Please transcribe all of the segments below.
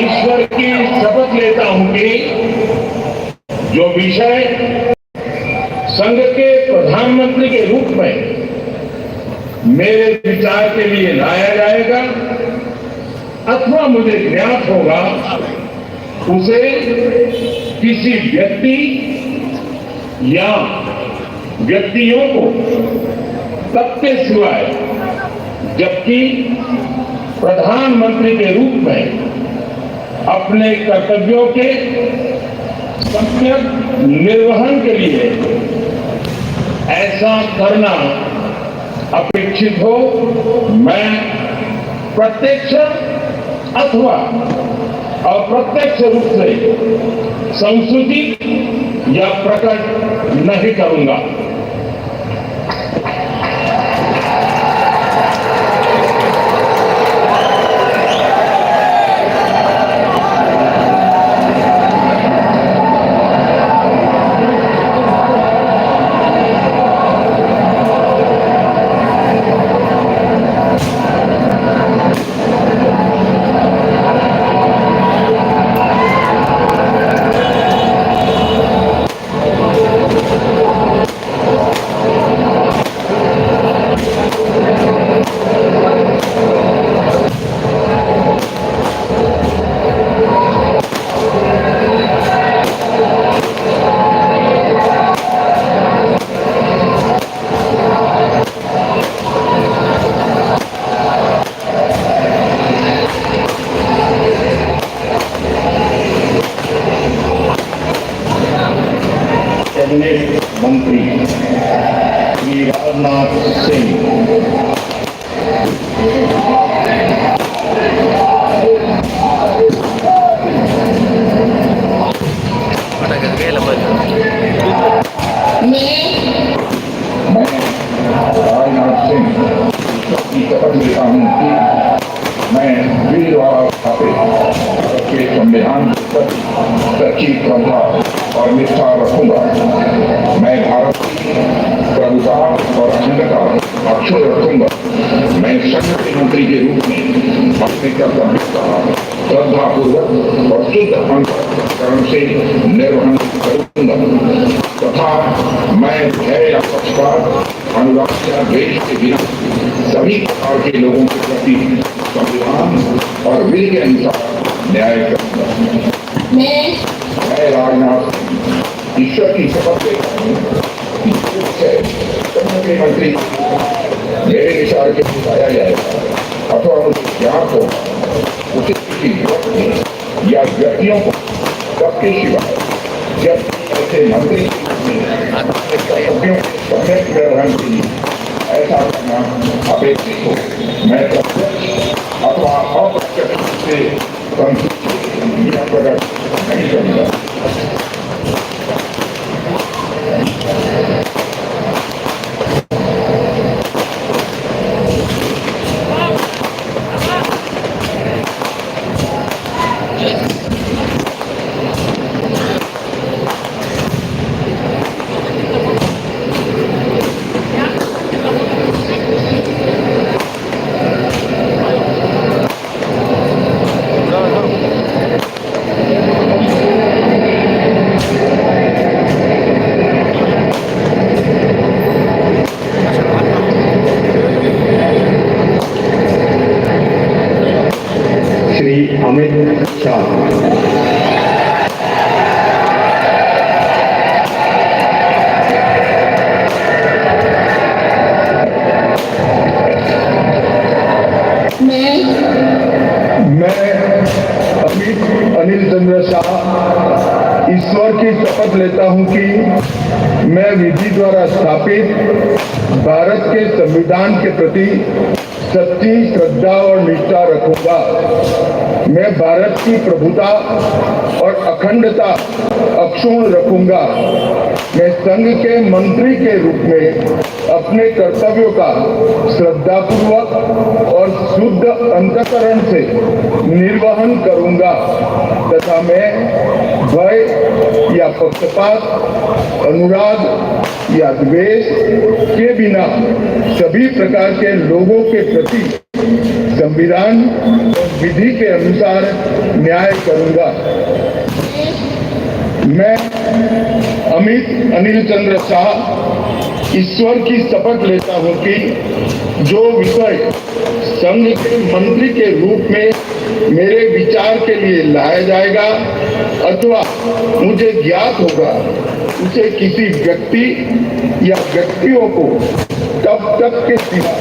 ईश्वर की शपथ लेता हूँ कि जो विषय संघ के प्रधानमंत्री के रूप में मेरे विचार के लिए लाया जाएगा अथवा मुझे ज्ञात होगा, उसे किसी व्यक्ति या व्यक्तियों को तब के सिवाय, जबकि प्रधानमंत्री के रूप में अपने कर्तव्यों के सम्यक निर्वहन के लिए ऐसा करना अपेक्षित हो, मैं प्रत्यक्ष अथवा अप्रत्यक्ष रूप से संसूचित या प्रकट नहीं करूँगा। सच्ची श्रद्धा और निष्ठा रखूँगा मैं भारत प्रभुता और अखंडता अक्षुण रखूँगा मैं के मंत्री के रूप में अपने कर्तव्य का श्रद्धा पूर्वक और शुद्ध अंतकरण से निर्वहन करूँगा तथा मैं भय या पक्षपात अनुराग या द्वेष के बिना सभी प्रकार के लोगों के प्रति संविधान और विधि के अनुसार न्याय करूँगा मैं मैं राजनाथ सिंह ईश्वर की शपथ लेता हूँ कि जो विषय संघ के मंत्री मेरे विचार के बताया जाएगा अथवा मुझे ज्ञात हो उसे किसी व्यक्ति या व्यक्तियों को सबके सिवाय जब ऐसे मंत्री अपने कर्तव्यों के सम्यक निर्वहन के लिए ऐसा करना अपेक्षित हो मैं प्रत्यक्ष अथवा अप्रत्यक्ष रूप से संतुष्ट Thank you. संविधान के प्रति सच्ची श्रद्धा और निष्ठा रखूँगा। मैं भारत की प्रभुता और अखंडता अक्षुण रखूँगा। मैं संघ के मंत्री के रूप में अपने कर्तव्यों का श्रद्धापूर्वक और शुद्ध अंतकरण से निर्वहन करूँगा तथा मैं भय या पक्षपात, अनुराग या द्वेष के बिना सभी प्रकार के लोगों के प्रति संविधान विधि के अनुसार न्याय करूँगा। मैं अमित अनिल चंद्र शाह ईश्वर की शपथ लेता हूँ कि जो विषय संघ के मंत्री के रूप में मेरे विचार के लिए लाया जाएगा अथवा मुझे ज्ञात होगा, उसे किसी व्यक्ति या व्यक्तियों को तब तक के सिवा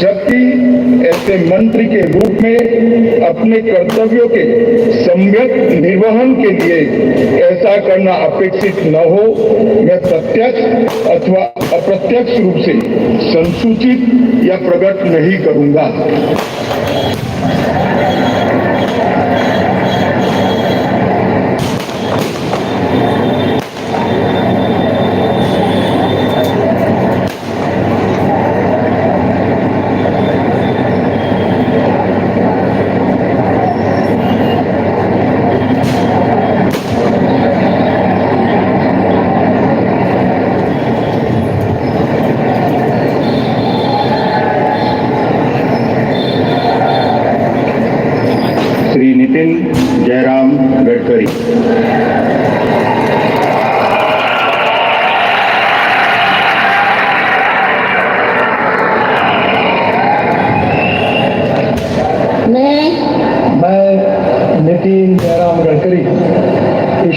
जबकि ऐसे मंत्री के रूप में अपने कर्तव्यों के सम्यक निर्वहन के लिए ऐसा करना अपेक्षित न हो, मैं प्रत्यक्ष अथवा अप्रत्यक्ष रूप से संसूचित या प्रकट नहीं करूँगा।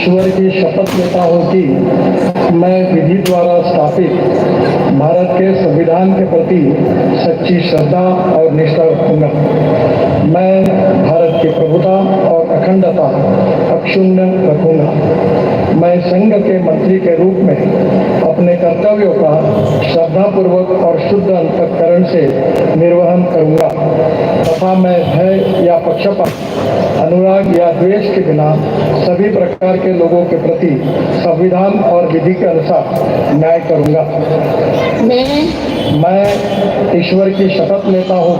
ईश्वर की शपथ लेता हूँ कि मैं विधि द्वारा स्थापित भारत के संविधान के प्रति सच्ची श्रद्धा और निष्ठा रखूँगा। मैं भारत की प्रभुता और अखंडता अक्षुण्ण रखूँगा। मैं संघ के मंत्री के रूप में कर्तव्यों का श्रद्धापूर्वक और शुद्ध अंतकरण से निर्वहन करूँगा। तथा मैं भय या पक्षपात अनुराग या द्वेष के बिना सभी प्रकार के लोगों के प्रति संविधान और विधि के अनुसार न्याय करूँगा। मैं मैं ईश्वर की शपथ लेता हूँ।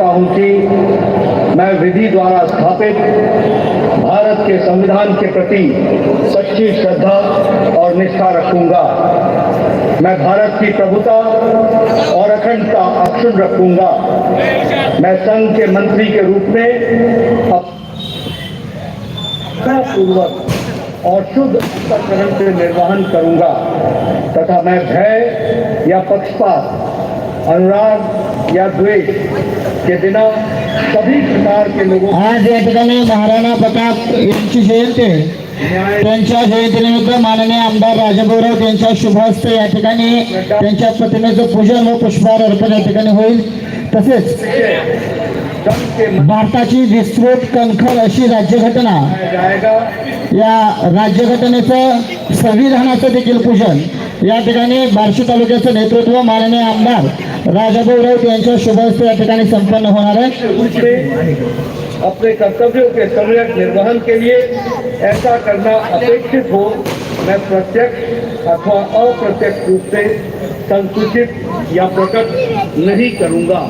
हूँ कि मैं विधि द्वारा स्थापित भारत के संविधान के प्रति सच्ची श्रद्धा और निष्ठा रखूँगा। मैं भारत की प्रभुता और अखंडता अक्षुण रखूँगा। मैं संघ के मंत्री के रूप में पूर्वक और शुद्ध अंतकरण से निर्वहन करूँगा तथा मैं भय या पक्षपात, अनुराग या द्वेष के बिना सभी प्रकार के लोगों आज या ठिकाणी महाराणा प्रताप यांची जयंती आहे. त्यांच्या जयंतीनिमित्त माननीय आमदार राजाभाऊराव यांच्या शुभ हस्ते या ठिकाणी त्यांच्या प्रतिमेचं पूजन व पुष्पहार अर्पण या ठिकाणी होईल तसेच भारताची विस्तृत कणखर अशी राज्यघटना या राज्यघटनेचं संविधानाचं देखील पूजन या ठिकाणी बार्शी तालुक्याचं नेतृत्व माननीय आमदार राजाभाऊ राऊत यांच्या शुभ हस्ते या ठिकाणी संपन्न होणार आहे है अपने कर्तव्यों के सम्यक निर्वहन के लिए ऐसा करना अपेक्षित हो, मैं प्रत्यक्ष अथवा अप्रत्यक्ष रूप से संसूचित या प्रकट नहीं करूँगा।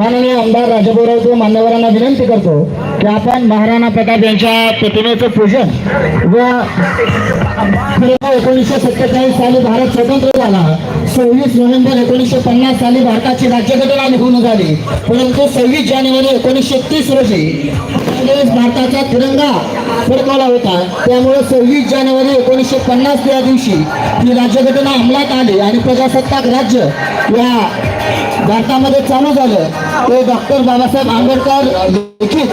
माननीय आमदार राजाभाऊराव मान्यवरांना विनंती करतो की आपण महाराणा प्रताप यांच्या प्रतिमेचं पूजन व एकोणीसशे सत्तेचाळीस साली भारत स्वतंत्र झाला. सव्वीस नोव्हेंबर एकोणीसशे पन्नास साली भारताची राज्यघटना निघून झाली. परंतु सव्वीस जानेवारी एकोणीसशे तीस रोजी भारताचा तिरंगा फडकवला होता. त्यामुळे सव्वीस जानेवारी एकोणीसशे पन्नास या दिवशी ही राज्यघटना अंमलात आली आणि प्रजासत्ताक राज्य या भारतामध्ये चालू झालं. ते डॉक्टर बाबासाहेब आंबेडकर लिखित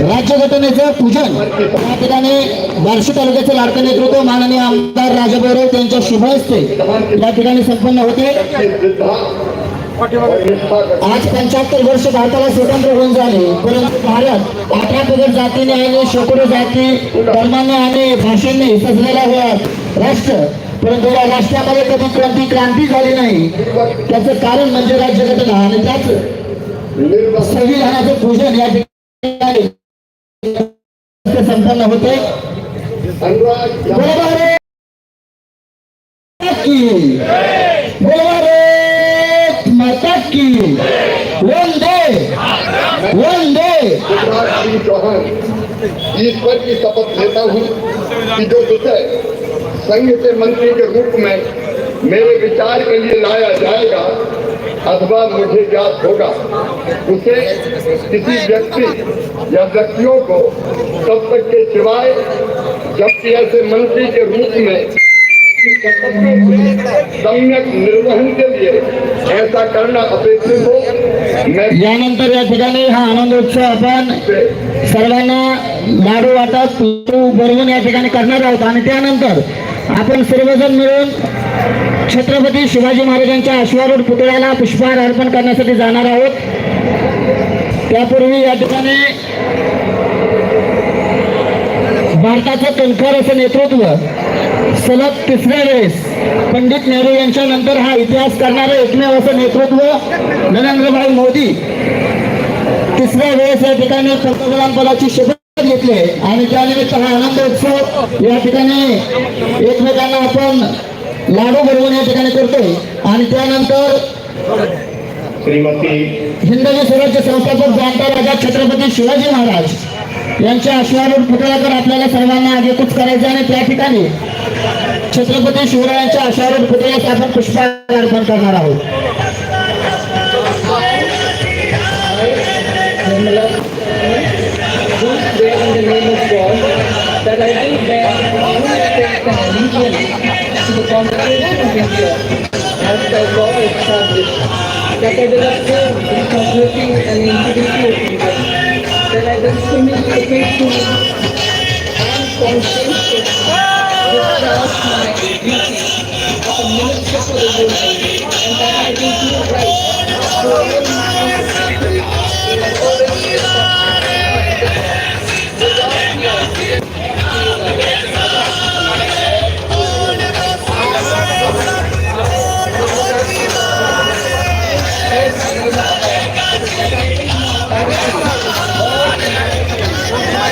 राज्यघटनेचं पूजन. या ठिकाणी बार्शी तालुक्याचे लाडके नेतृत्व माननीय आमदार राजाभाऊराव त्यांच्या शुभ हस्ते या ठिकाणी संपन्न होते. आज पंच्याहत्तर वर्ष भारताला स्वतंत्र होऊन झाले. परंतु भारत अठरा पगड जातीने आणि शेकडो जाती धर्माने आणि भाषेने सजलेला राष्ट्र. परंतु या राष्ट्रामध्ये कधी कोणती क्रांती झाली नाही. त्याचं कारण म्हणजे राज्यघटना आणि त्याच संविधानाचं पूजन या ठिकाणी संपन्न होते. बरोबर भारत माता की? वंदे! वंदे! चौहान ईश्वर की शपथ लेता हूँ कि जो विषय संघ मंत्री के रूप में मेरे विचार के लिए लाया जाएगा, अथवा मुझे ज्ञात होगा। उसे किसी व्यक्ति या व्यक्तियों को तब तक के सिवाय जबकि ऐसे मंत्री के रूप में सम्यक निर्वहन के लिए ऐसा करना अपेक्षित हो, मैं या ठिकाणी हा आनंदोत्सव आपण सर्वांना लाडू लाडू बनवून या ठिकाणी करणार आहोत. आपण सर्वजण मिळून छत्रपती शिवाजी महाराजांच्या अश्वारूढ पुतळ्याला पुष्पहार अर्पण करण्यासाठी जाणार आहोत. त्यापूर्वी या ठिकाणी भारताचं कणखर असं नेतृत्व सलग तिसऱ्या वेळेस पंडित नेहरू यांच्या नंतर हा इतिहास करणारं एकमेव असं नेतृत्व नरेंद्रभाई मोदी तिसऱ्या वेळेस या ठिकाणी पंतप्रधान पदाची शपथ घेतली. आणि त्यानिमित्त हा आनंद उत्सव या ठिकाणी एकमेकांना आपण लाडू बनवून या ठिकाणी करतोय. आणि त्यानंतर श्रीमती हिंदवी स्वराज्य संस्थापक जाणता राजा छत्रपती शिवाजी महाराज यांच्या अश्वारूढ पुतळ्याकडे आपल्याला सर्वांना आगेकूच करायचं आणि त्या ठिकाणी छत्रपती शिवरायांच्या अश्वारूढ पुतळ्यास आपण पुष्पहार अर्पण करणार आहोत. To the of India as by law established, that I will uphold the integrity and of that I will faithfully and conscientiously discharge my duty as a minister for the and that I will do right to all my people in accordance with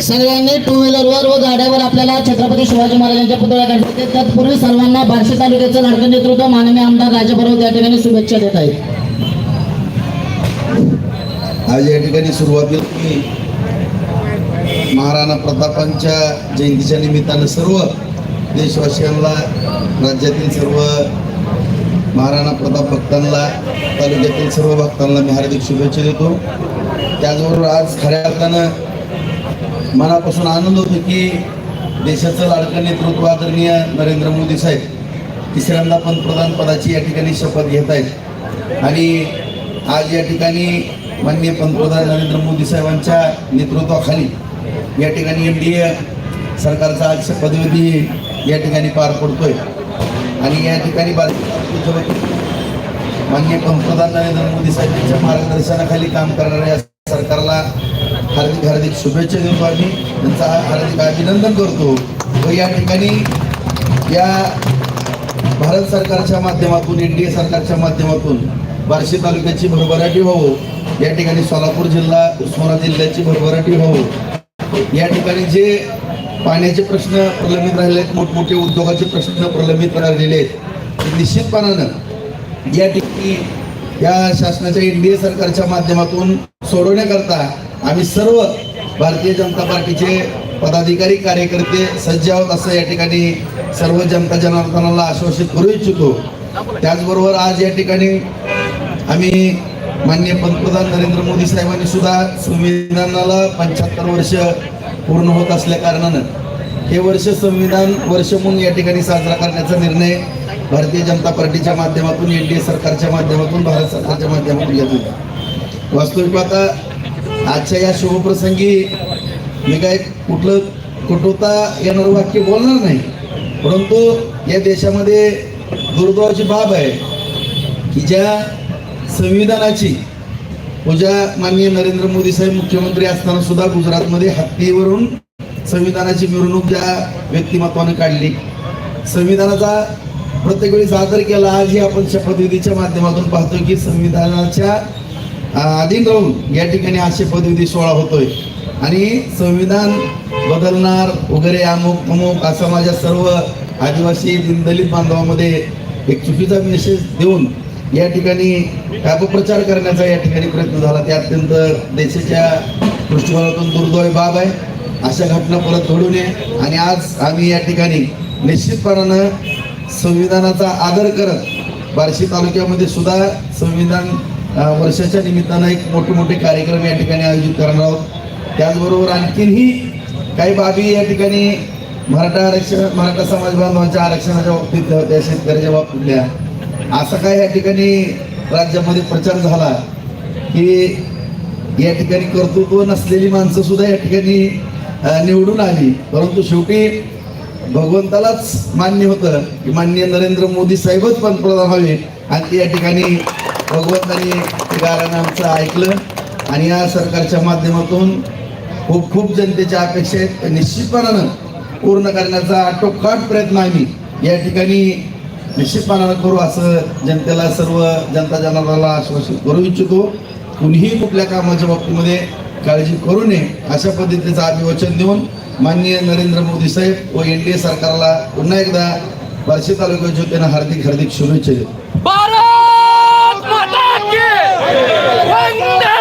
सर्वांनी two व्हीलरवर व गाड्यावर आपल्याला छत्रपती शिवाजी महाराजांच्या पुतळ्या काढायचे तत्पूर्वी सर्वांना बार्शी तालुक्याचं लाडकं नेतृत्व माननीय आमदार राजाभराव त्या ठिकाणी शुभेच्छा देत आहेत. आज या ठिकाणी सुरुवातीला मी महाराणा प्रतापांच्या जयंतीच्या निमित्तानं सर्व देशवासियांना राज्यातील सर्व महाराणा प्रताप भक्तांना तालुक्यातील सर्व भक्तांना मी हार्दिक शुभेच्छा देतो. त्याचबरोबर आज खऱ्या अर्थानं मनापासून आनंद होतो की देशाचं लाडकं नेतृत्व आदरणीय नरेंद्र मोदी साहेब तिसऱ्यांदा पंतप्रधान पदाची या ठिकाणी शपथ घेत आहेत. आणि आज या ठिकाणी माननीय पंतप्रधान नरेंद्र मोदी साहेबांच्या नेतृत्वाखाली या ठिकाणी एन डी ए सरकारचा आज शपथविधी या ठिकाणी पार पडतोय. आणि या ठिकाणी माननीय पंतप्रधान नरेंद्र मोदी साहेबांच्या मार्गदर्शनाखाली काम करणाऱ्या सरकारला हार्दिक हार्दिक शुभेच्छा देतो आम्ही. त्यांचा हार्दिक अभिनंदन करतो. व या ठिकाणी या भारत सरकारच्या माध्यमातून एन डी ए सरकारच्या माध्यमातून बार्शी तालुक्याची भरभराटी व्हावं. या ठिकाणी सोलापूर जिल्हा उस्मानाबाद जिल्ह्याची भरभराटी व्हावं. या ठिकाणी जे पाण्याचे प्रश्न प्रलंबित राहिले आहेत. मोठमोठे उद्योगाचे प्रश्न प्रलंबित राहिलेले आहेत. निश्चितपणानं या ठिकाणी या शासनाच्या एन डी ए सरकारच्या माध्यमातून सोडवण्याकरता आम्ही सर्व भारतीय जनता पार्टीचे पदाधिकारी कार्यकर्ते सज्ज आहोत असं या ठिकाणी सर्व जनता जनार्दनाला आश्वासित करू इच्छितो. त्याचबरोबर आज या ठिकाणी आम्ही माननीय पंतप्रधान नरेंद्र मोदी साहेबांनी सुद्धा संविधानाला पंच्याहत्तर वर्ष पूर्ण होत असल्या कारणानं हे वर्ष संविधान वर्ष म्हणून या ठिकाणी साजरा करण्याचा निर्णय भारतीय जनता पार्टीच्या माध्यमातून एन डी ए सरकारच्या माध्यमातून भारत सरकारच्या माध्यमातून घेत वास्तविक पाहता आजच्या या शुभप्रसंगी मी काय कुठलं कुटुता येणारं वाक्य बोलणार नाही परंतु या देशामध्ये दुर्दैवाची बाब आहे की ज्या संविधानाची पूजा माननीय नरेंद्र मोदी साहेब मुख्यमंत्री असताना सुद्धा गुजरातमध्ये हत्तीवरून संविधानाची मिरवणूक ज्या व्यक्तिमत्वाने काढली. संविधानाचा प्रत्येक वेळी सादर केला आजही आपण शपथविधीच्या माध्यमातून पाहतोय की संविधानाच्या अधीन राहून या ठिकाणी आज शपथविधी सोहळा होतोय. आणि संविधान बदलणार वगैरे अमुक अमुक असा माझ्या सर्व आदिवासी दलित बांधवामध्ये एक चुकीचा मेसेज देऊन या ठिकाणी अपप्रचार करण्याचा या ठिकाणी प्रयत्न झाला. ते अत्यंत देशाच्या दृष्टिकोनातून दुर्दैव बाब आहे. अशा घटना परत घडू नये. आणि आज आम्ही या ठिकाणी निश्चितपणानं संविधानाचा आदर करत बार्शी तालुक्यामध्ये सुद्धा संविधान वर्षाच्या निमित्तानं एक मोठे मोठे कार्यक्रम या ठिकाणी आयोजित करणार आहोत. त्याचबरोबर आणखीनही काही बाबी या ठिकाणी मराठा आरक्षण मराठा समाज बांधवांच्या आरक्षणाच्या बाबतीत त्या शेतकऱ्याच्या बाबतीतल्या असा काय या ठिकाणी राज्यामध्ये प्रचार झाला की या ठिकाणी कर्तृत्व नसलेली माणसं सुद्धा या ठिकाणी निवडून आली. परंतु शेवटी भगवंतालाच मान्य होतं की माननीय नरेंद्र मोदी साहेबच पंतप्रधान व्हावे. आणि ते या ठिकाणी भगवंतानी ते आमचं ऐकलं. आणि या सरकारच्या माध्यमातून खूप खूप जनतेच्या अपेक्षा आहेत. निश्चितपणानं पूर्ण करण्याचा टोकाट प्रयत्न आम्ही या ठिकाणी निश्चितपणानं करू असं जनतेला सर्व जनता जनार्दनाला आश्वासित करू इच्छितो. कुणीही कुठल्या कामाच्या बाबतीमध्ये काळजी करू नये अशा पद्धतीचं अभिवचन देऊन माननीय नरेंद्र मोदी साहेब व एन डी ए सरकारला पुन्हा एकदा बार्शी तालुक्याच्या वतीनं हार्दिक हार्दिक शुभेच्छा देतो भारत माता की वंदे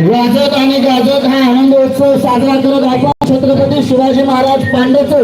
वाजत आणि गाजत हा आनंद उत्सव साजरा करत आपण छत्रपती शिवाजी महाराज पांड्याचं